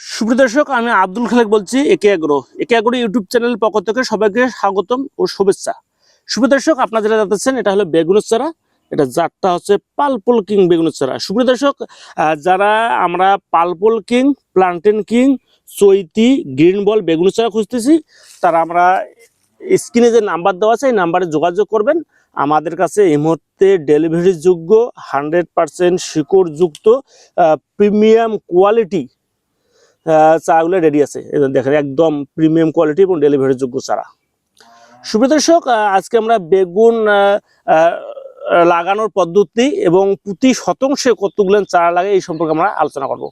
সুপ্রিয় দর্শক, আমি আব্দুল খালেক বলছি, একে এগ্রো। একে এগ্রো ইউটিউব চ্যানেলের পক্ষ থেকে সবাইকে স্বাগতম ও শুভেচ্ছা। সুপ্রিয় দর্শক, আপনারা যেটা জানতেছেন এটা হলো বেগুনের চারা এটা জাতটা হচ্ছে পালপল কিং বেগুনের চারা সুপ্রিয় দর্শক যারা আমরা পালপল কিং, প্লান্টেন কিং, চৈতি, গ্রিন বল বেগুনের চারা খুঁজতেছি, তারা আমরা স্ক্রিনে যে নাম্বার দেওয়া আছে, এই নাম্বারে যোগাযোগ করবেন। আমাদের কাছে এই মুহূর্তে ডেলিভারি যোগ্য, হান্ড্রেড পার্সেন্ট শিকড়যুক্ত প্রিমিয়াম কোয়ালিটি চাগুলো রেডি আছে। দেখেন একদম প্রিমিয়াম কোয়ালিটি এবং ডেলিভারি যোগ্য চারা। সুপ্রিয় দর্শক আহ, আজকে আমরা বেগুন লাগানোর পদ্ধতি এবং প্রতি শতাংশে কতগুলো চারা লাগে এই সম্পর্কে আমরা আলোচনা করব।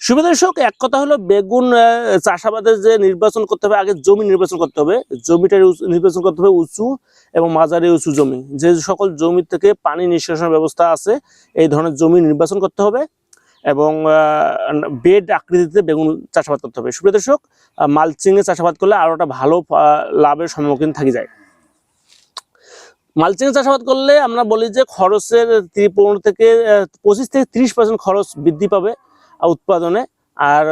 সুপ্রিয় দর্শক এক কথা হলো বেগুন চাষাবাদের যে নির্বাচন করতে হবে আগে জমি নির্বাচন করতে হবে। জমিটার উঁচু- নির্বাচন করতে হবে উঁচু এবং মাঝারি উঁচু জমি। যে সকল জমি থেকে পানি নিষ্কাশনের ব্যবস্থা আছে এই ধরনের জমি নির্বাচন করতে হবে। এবং বেড আকৃতিতে বেগুন চাষাবাদ করতে হবে। সুপ্রিয় দর্শক মালচিং এ চাষাবাদ করলে আরও একটা ভালো লাভের সম্মুখীন থাকি যায়। মালচিং চাষাবাদ করলে আমরা বলি যে খরচের পনেরো থেকে পঁচিশ থেকে ত্রিশ পার্সেন্ট খরচ বৃদ্ধি পাবে উৎপাদনে। আর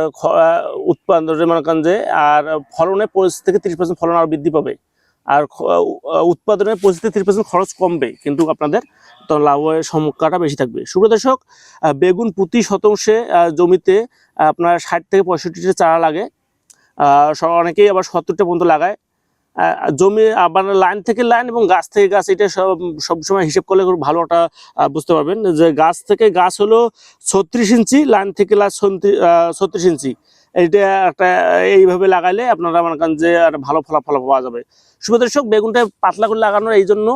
উৎপাদনে মনে করেন যে, আর ফলনে পঁচিশ থেকে ত্রিশ পার্সেন্ট ফলন আরও বৃদ্ধি পাবে। আর খ- আহ, উৎপাদনে পঁচিশ থেকে ত্রিশ খরচ কমবে কিন্তু আপনাদের তো লাভের সম্মুখটা বেশি থাকবে। সুপ্রিয় দর্শক বেগুন প্রতি শতাংশে জমিতে আপনার ষাট থেকে পঁয়ষট্টিটা চারা লাগে। অনেকেই আবার সত্তরটা পর্যন্ত লাগায়। জমি আবার লাইন থেকে লাইন এবং গাছ থেকে গাছ এটা সব সবসময় হিসেব করলে খুব ভালো একটা বুঝতে পারবেন। যে গাছ থেকে গাছ হলো ছত্রিশ ইঞ্চি লাইন থেকে লাইন ছত্রিশ ইঞ্চি। এইটা একটা, এইভাবে লাগাইলে আপনারা মনে করেন যে একটা ভালো ফলাফল পাওয়া যাবে। শুভ দর্শক, বেগুনটা পাতলা করে লাগানোর এই জন্য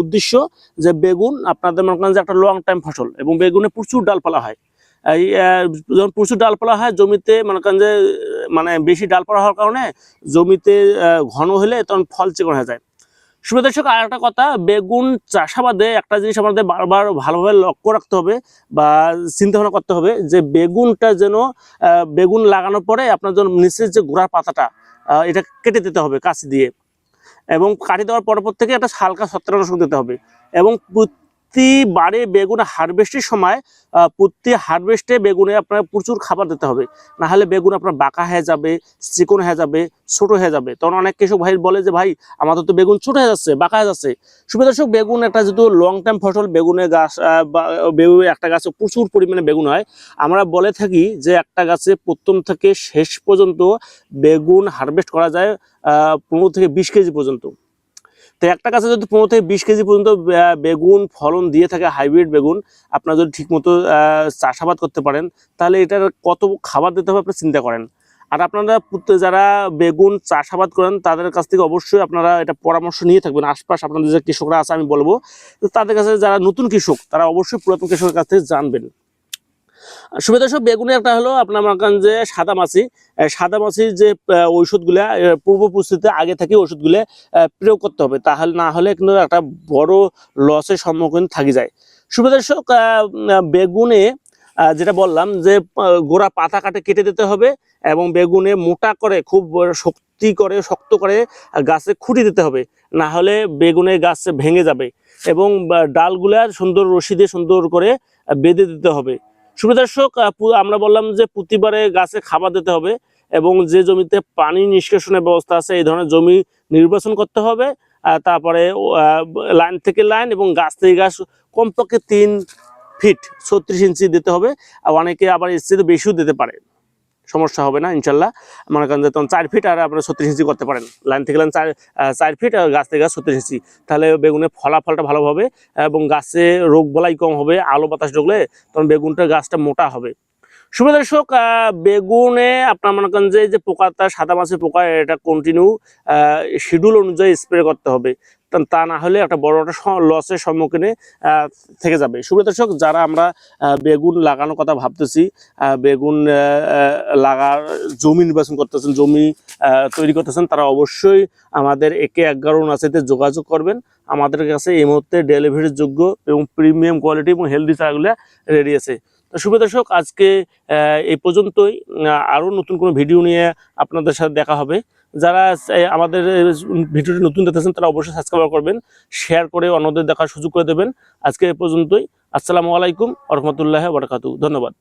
উদ্দেশ্য যে বেগুন আপনাদের মনে করেন যে একটা লং টাইম ফসল এবং বেগুনে প্রচুর ডালপালা হয়। এই যখন প্রচুর ডালপালা হয়, জমিতে মনে করেন যে মানে বেশি ডালপালা হওয়ার কারণে জমিতে ঘন হলে তখন ফল চিকন হয়ে যায়। শুভ দর্শক, আর একটা কথা, বেগুন চাষাবাদে একটা জিনিস আমাদের বারবার ভালোভাবে লক্ষ্য রাখতে হবে বা চিন্তা ভাবনা করতে হবে যে বেগুনটা যেন বেগুন লাগানোর পরে আপনার যেন নিচের যে গোড়ার পাতাটা এটা কেটে দিতে হবে কাছি দিয়ে। এবং কাটি দেওয়ার পর পর থেকে একটা হালকা ছত্রাকনাশক দিতে হবে। এবং প্রতিবারে বেগুন হারভেস্টের সময় প্রতি হারভেস্টে বেগুনে আপনার প্রচুর খাবার দিতে হবে। না হলে বেগুন আপনার বাঁকা হয়ে যাবে, চিকন হয়ে যাবে, ছোট হয়ে যাবে। তখন অনেক কৃষক ভাই বলে যে, ভাই, আমাদের তো বেগুন ছোট হয়ে যাচ্ছে, বাঁকা হয়ে যাচ্ছে। সুবিধা দর্শক, বেগুন একটা যেহেতু লং টাইম ফসল বেগুনের গাছ বা, বেগুন একটা গাছে প্রচুর পরিমাণে বেগুন হয়। আমরা বলে থাকি যে, একটা গাছে প্রথম থেকে শেষ পর্যন্ত বেগুন হারভেস্ট করা যায় পনেরো থেকে বিশ কেজি পর্যন্ত। তো একটা গাছে যদি পনেরো থেকে বিশ কেজি পর্যন্ত বেগুন ফলন দিয়ে থাকে, হাইব্রিড বেগুন, আপনারা যদি ঠিকমতো চাষাবাদ করতে পারেন, তাহলে এটার কত খাবার দিতে হবে আপনি চিন্তা করেন। আর আপনারা যারা বেগুন চাষাবাদ করেন, তাদের কাছ থেকে অবশ্যই আপনারা এটা পরামর্শ নিয়ে থাকবেন। আশপাশ আপনাদের যে কৃষকরা আছে, আমি বলব, তাদের কাছে যারা নতুন কৃষক, তারা অবশ্যই পুরাতন কৃষকের কাছ থেকে জানবেন। সুবিধা সব বেগুনের একটা হলো আপনার করেন যে সাদা মাছি। সাদা মাছির যে ঔষধগুলা পূর্ব প্রস্তুতিতে আগে থেকে ওষুধগুলো প্রয়োগ করতে হবে। তাহলে না হলে কিন্তু একটা বড় লসের সম্মুখীন থাকি যায়। সুবিধা দর্শক আহ, বেগুনে যেটা বললাম যে গোড়া পাতা কাটে কেটে দিতে হবে এবং বেগুনে মোটা করে খুব শক্তি করে শক্ত করে গাছে খুঁটি দিতে হবে। না হলে বেগুনের গাছ ভেঙে যাবে এবং ডালগুলা সুন্দর রশি দিয়ে সুন্দর করে বেঁধে দিতে হবে। সুপ্রিয় দর্শক আহ, পু- আমরা বললাম যে প্রতিবারে গাছে খাবার দিতে হবে এবং যে জমিতে পানি নিষ্কাশনের ব্যবস্থা আছে এই ধরনের জমি নির্বাচন করতে হবে। তারপরে লাইন থেকে লাইন এবং গাছ থেকে গাছ কমপক্ষে তিন ফিট ছত্রিশ ইঞ্চি দিতে হবে। অনেকে আবার এর বেশিও দিতে পারে। সমস্যা হবে না, ইনশাল্লাহ। মনে করেন যে তখন চার ফিট আর আপনারা ছত্রিশ ইঞ্চি করতে পারেন। লাইন থেকে লাইন চার চার ফিট আর গাছ থেকে গাছ ছত্রিশ ইঞ্চি। তাহলে বেগুনের ফলাফলটা ভালো হবে এবং গাছে রোগ বলাই কম হবে, আলো বাতাস ঢুকলে তখন বেগুনটা গাছটা মোটা হবে। শুভ দর্শক বেগুনে আপনার মনে করেন যে পোকাটা সাদা মাছের পোকা, এটা কন্টিনিউ শিডিউল অনুযায়ী স্প্রে করতে হবে। তা- না হলে একটা বড় একটা লসের সম্মুখীনে থেকে যাবে। শুভ দর্শক, যারা আমরা বেগুন লাগানোর কথা ভাবতেছি বেগুন লাগার জমি নির্বাচন করতেছেন, জমি তৈরি করতেছেন, তারা অবশ্যই আমাদের একে এগারো নাচিতে যোগাযোগ করবেন। আমাদের কাছে এই মুহূর্তে ডেলিভারির যোগ্য এবং প্রিমিয়াম কোয়ালিটি এবং হেলদি চারাগুলো রেডি আছে। শুভ দর্শক, আজকে এই পর্যন্তই। আরও আরও নতুন কোনো ভিডিও নিয়ে আপনাদের সাথে দেখা হবে। যারা আমাদের ভিডিওটি নতুন দেখতেছেন, তারা অবশ্যই সাবস্ক্রাইব করবেন শেয়ার করে অন্যদের দেখার সুযোগ করে দেবেন। আজকে এ পর্যন্তই। আসসালামু আলাইকুম রহমতুল্লাহ বরকাতু ধন্যবাদ।